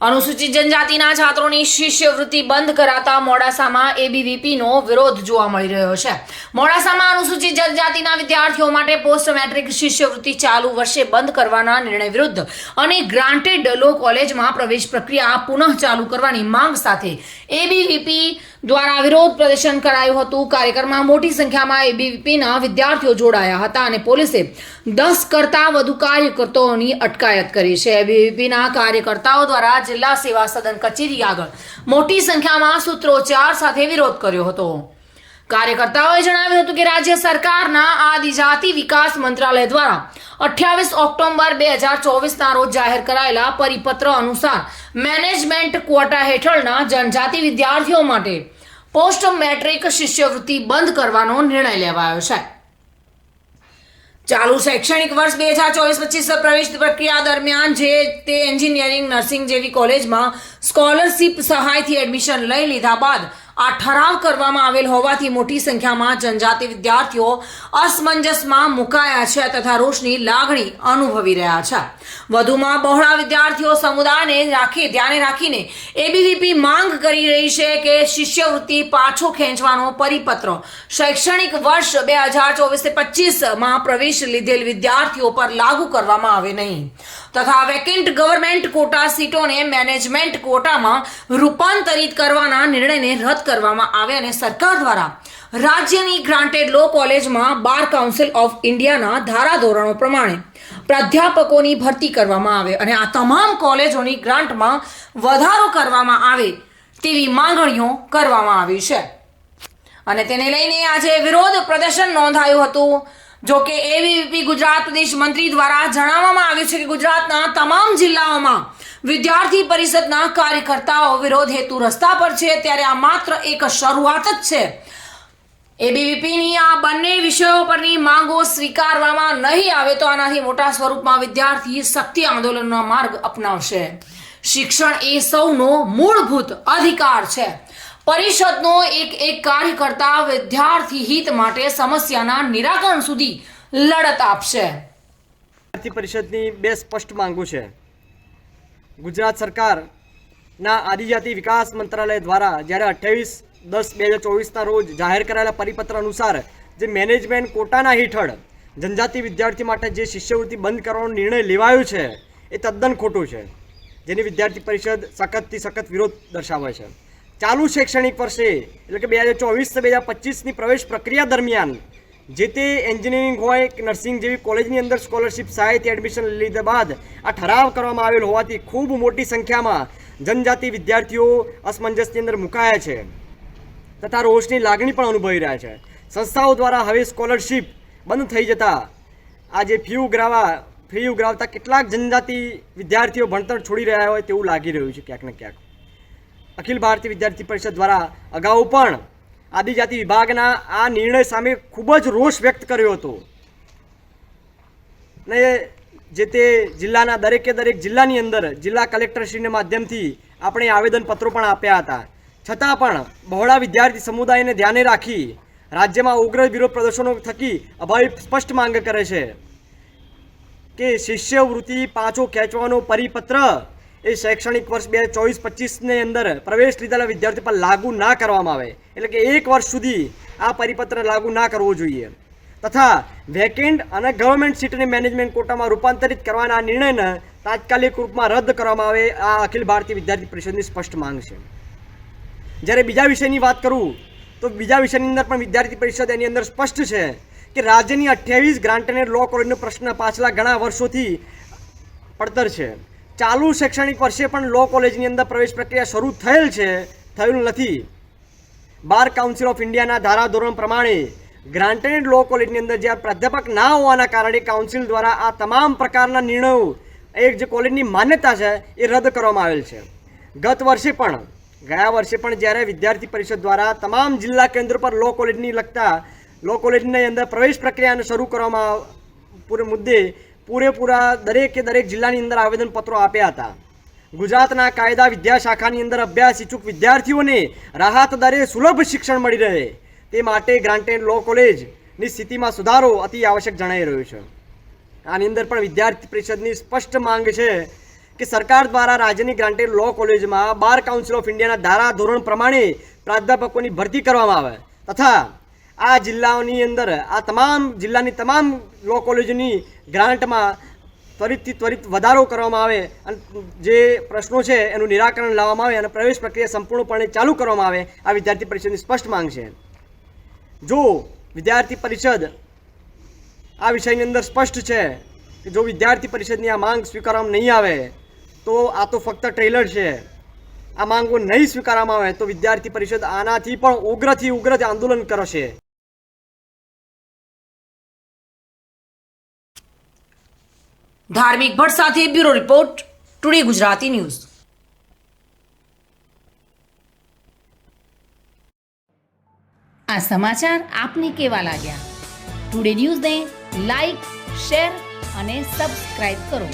અનુસૂચિત જનજાતિના છાત્રોની શિષ્યવૃત્તિ બંધ કરાતા મોડાસામાં એબીવીપીનો વિરોધ જોવા મળી રહ્યો છે. મોડાસામાં અનુસૂચિત જનજાતિના વિદ્યાર્થીઓ માટે પોસ્ટ મેટ્રિક શિષ્યવૃત્તિ ચાલુ વર્ષે બંધ કરવાના નિર્ણય વિરુદ્ધ અને ગ્રાન્ટેડ લો કોલેજમાં પ્રવેશ પ્રક્રિયા પુનઃ ચાલુ કરવાની માંગ સાથે એબીવીપી દ્વારા વિરોધ પ્રદર્શન કરાયું હતું. કાર્યક્રમમાં મોટી સંખ્યામાં એબીવીપીના વિદ્યાર્થીઓ જોડાયા હતા અને પોલીસે દસ કરતાં વધુ કાર્યકર્તાઓની અટકાયત કરી છે. એબીવીપીના કાર્યકર્તાઓ દ્વારા જિલ્લા સેવા સદન કચેરી આગળ મોટી સંખ્યામાં સૂત્રોચ્ચાર સાથે વિરોધ કર્યો હતો. કાર્યકર્તાઓએ જણાવ્યું હતું કે રાજ્ય સરકારના આદિજાતિ વિકાસ મંત્રાલય દ્વારા અઠ્યાવીસ ઓક્ટોબર બે હજાર ચોવીસના રોજ જાહેર કરાયેલા પરિપત્ર અનુસાર મેનેજમેન્ટ ક્વોટા હેઠળના જનજાતિ વિદ્યાર્થીઓ માટે પોસ્ટ મેટ્રિક શિષ્યવૃત્તિ બંધ કરવાનો નિર્ણય લેવાયો છે. ચાલુ શૈક્ષણિક વર્ષ બે હજાર ચોવીસ પચીસ પ્રવેશ પ્રક્રિયા દરમિયાન જે તે એન્જિનિયરિંગ, નર્સિંગ જેવી કોલેજમાં સ્કોલરશિપ સહાયથી એડમિશન લઈ લીધા બાદ આ ઠરાવ કરવામાં આવેલ હોવાથી મોટી સંખ્યામાં જનજાતિ વિદ્યાર્થીઓ અસમંજસમાં મુકાયા છે તથા રોષની લાગણી અનુભવી રહ્યા છે. વધુમાં બહોળા વિદ્યાર્થીઓ સમુદાયને રાખી, ધ્યાને રાખીને એબીવીપી માંગ કરી રહી છે કે શિષ્યવૃત્તિ પાછો ખેંચવાનો પરિપત્ર. શૈક્ષણિક વર્ષ બે હજાર ચોવીસ પચીસમાં પ્રવેશ લીધેલ વિદ્યાર્થીઓ પર લાગુ કરવામાં આવે નહીં. તથા વેકેન્ટ ગવર્મેન્ટ કોટા સીટોને મેનેજમેન્ટ કોટામાં રૂપાંતરિત કરવાના નિર્ણયને રદ કરવામાં આવે અને સરકાર દ્વારા રાજ્યની ગ્રાન્ટેડ લો કોલેજમાં બાર કાઉન્સિલ ઓફ ઇન્ડિયાના ધારાધોરણો પ્રમાણે પ્રાધ્યાપકોની ભરતી કરવામાં આવે અને આ તમામ કોલેજોની ગ્રાન્ટમાં વધારો કરવામાં આવે તેવી માંગણીઓ કરવામાં આવી છે. અને તેને લઈને આજે વિરોધ પ્રદર્શન નોંધાયું હતું. જો કે એવીપી ગુજરાત પ્રદેશ મંત્રી દ્વારા જણાવવામાં આવ્યું છે કે ગુજરાતના તમામ જિલ્લાઓમાં વિદ્યાર્થી પરિષદના કાર્યકર્તાઓ વિરોધ હેતુ રસ્તા પર છે, ત્યારે આ માત્ર એક શરૂઆત જ છે. એબીવીપીની આ બંને વિષયો પરની માંગો સ્વીકારવામાં નહીં આવે તો આનાથી મોટા સ્વરૂપમાં વિદ્યાર્થી શક્તિ આંદોલનનો માર્ગ અપનાવશે. શિક્ષણ એ સૌનો મૂળભૂત અધિકાર છે. પરિષદનો એક એક કાર્યકર્તા વિદ્યાર્થી હિત માટે સમસ્યાના નિરાકરણ સુધી લડત આપશે. વિદ્યાર્થી પરિષદની બે સ્પષ્ટ માંગો છે. ગુજરાત સરકારના આદિજાતિ વિકાસ મંત્રાલય દ્વારા જ્યારે અઠ્યાવીસ દસ બે હજાર ચોવીસના રોજ જાહેર કરાયેલા પરિપત્ર અનુસાર જે મેનેજમેન્ટ કોટાના હેઠળ જનજાતિ વિદ્યાર્થી માટે જે શિષ્યવૃત્તિ બંધ કરવાનો નિર્ણય લેવાયો છે, એ તદ્દન ખોટું છે, જેની વિદ્યાર્થી પરિષદ સખતથી સખત વિરોધ દર્શાવે છે. ચાલુ શૈક્ષણિક વર્ષે, એટલે કે બે હજાર ચોવીસ બે હજાર પચીસની પ્રવેશ પ્રક્રિયા દરમિયાન જે તે એન્જિનિયરિંગ હોય કે નર્સિંગ જેવી કોલેજની અંદર સ્કોલરશિપ સહાયથી એડમિશન લીધા બાદ આ ઠરાવ કરવામાં આવેલ હોવાથી ખૂબ મોટી સંખ્યામાં જનજાતિ વિદ્યાર્થીઓ અસમંજસની અંદર મુકાયા છે તથા રોષની લાગણી પણ અનુભવી રહ્યા છે. સંસ્થાઓ દ્વારા હવે સ્કોલરશિપ બંધ થઈ જતા આજે ફી ઉઘરાવા, ફી ઉઘરાવતા કેટલાક જનજાતિ વિદ્યાર્થીઓ ભણતર છોડી રહ્યા હોય તેવું લાગી રહ્યું છે ક્યાંક ને ક્યાંક. અખિલ ભારતીય વિદ્યાર્થી પરિષદ દ્વારા અગાઉ પણ આદિજાતિ વિભાગના આ નિર્ણય સામે ખૂબ જ રોષ વ્યક્ત કર્યો હતો. ને જે તે જિલ્લાના દરેકે દરેક જિલ્લાની અંદર જિલ્લા કલેક્ટરશ્રીના માધ્યમથી આપણે આવેદનપત્રો પણ આપ્યા હતા. છતાં પણ બહોળા વિદ્યાર્થી સમુદાયને ધ્યાને રાખી રાજ્યમાં ઉગ્ર વિરોધ પ્રદર્શનો થકી અભાવી સ્પષ્ટ માંગ કરે છે કે શિષ્યવૃત્તિ પાછો ખેંચવાનો પરિપત્ર એ શૈક્ષણિક વર્ષ બે હજાર ચોવીસ પચીસની અંદર પ્રવેશ લીધેલા વિદ્યાર્થી પર લાગુ ના કરવામાં આવે. એટલે કે એક વર્ષ સુધી આ પરિપત્ર લાગુ ના કરવો જોઈએ. તથા વેકેન્ટ અને ગવર્મેન્ટ સીટને મેનેજમેન્ટ કોટામાં રૂપાંતરિત કરવાના આ નિર્ણયને તાત્કાલિક રૂપમાં રદ કરવામાં આવે આ અખિલ ભારતીય વિદ્યાર્થી પરિષદની સ્પષ્ટ માંગ છે. જ્યારે બીજા વિષયની વાત કરું, તો બીજા વિષયની અંદર પણ વિદ્યાર્થી પરિષદ એની અંદર સ્પષ્ટ છે કે રાજ્યની અઠ્યાવીસ ગ્રાન્ટેડ લો કોલેજનો પ્રશ્ન પાછલા ઘણા વર્ષોથી પડતર છે. ચાલુ શૈક્ષણિક વર્ષે પણ લો કોલેજની અંદર પ્રવેશ પ્રક્રિયા શરૂ થયેલ છે, થયેલું નથી. બાર કાઉન્સિલ ઓફ ઇન્ડિયાના ધારાધોરણ પ્રમાણે ગ્રાન્ટેડ લો કોલેજની અંદર જ્યાં પ્રાધ્યાપક ના હોવાના કારણે કાઉન્સિલ દ્વારા આ તમામ પ્રકારના નિર્ણયો એક જે કોલેજની માન્યતા છે એ રદ કરવામાં આવેલ છે. ગત વર્ષે પણ, ગયા વર્ષે પણ જ્યારે વિદ્યાર્થી પરિષદ દ્વારા તમામ જિલ્લા કેન્દ્ર પર લો કોલેજની લગતા લો કોલેજની અંદર પ્રવેશ પ્રક્રિયાને શરૂ કરવામાં, પૂરે મુદ્દે પૂરેપૂરા દરેકે દરેક જિલ્લાની અંદર આવેદનપત્રો આપ્યા હતા. ગુજરાતના કાયદા વિદ્યા શાખાની અંદર અભ્યાસ ઇચ્છુક વિદ્યાર્થીઓને રાહત દરે સુલભ શિક્ષણ મળી રહે. તે માટે ગ્રાન્ટેડ લો કોલેજની સ્થિતિમાં સુધારો અતિ આવશ્યક જણાઈ રહ્યો છે. આની અંદર પણ વિદ્યાર્થી પરિષદની સ્પષ્ટ માંગ છે કે સરકાર દ્વારા રાજ્યની ગ્રાન્ટેડ લો કોલેજમાં બાર કાઉન્સિલ ઓફ ઇન્ડિયાના ધારા ધોરણ પ્રમાણે પ્રાધ્યાપકોની ભરતી કરવામાં આવે તથા આ જિલ્લાઓની અંદર, આ તમામ જિલ્લાની તમામ લો કોલેજની ગ્રાન્ટમાં ત્વરિતથી ત્વરિત વધારો કરવામાં આવે અને જે પ્રશ્નો છે એનું નિરાકરણ લાવવામાં આવે અને પ્રવેશ પ્રક્રિયા સંપૂર્ણપણે ચાલુ કરવામાં આવે, આ વિદ્યાર્થી પરિષદની સ્પષ્ટ માંગ છે. જો વિદ્યાર્થી પરિષદ આ વિષયની અંદર સ્પષ્ટ છે કે જો વિદ્યાર્થી પરિષદની આ માંગ સ્વીકારવામાં નહીં આવે, તો આ તો ફક્ત ટ્રેલર છે. આ માંગો નહીં સ્વીકારવામાં આવે તો વિદ્યાર્થી પરિષદ આનાથી પણ ઉગ્રથી ઉગ્ર આંદોલન કરશે. ધાર્મિક ભટ્ટ સાથે bureau report, today Gujarati news. આ સમાચાર આપને કેવા લાગ્યા? ટુડે ન્યૂઝને લાઈક, શેર અને સબસ્ક્રાઇબ કરો.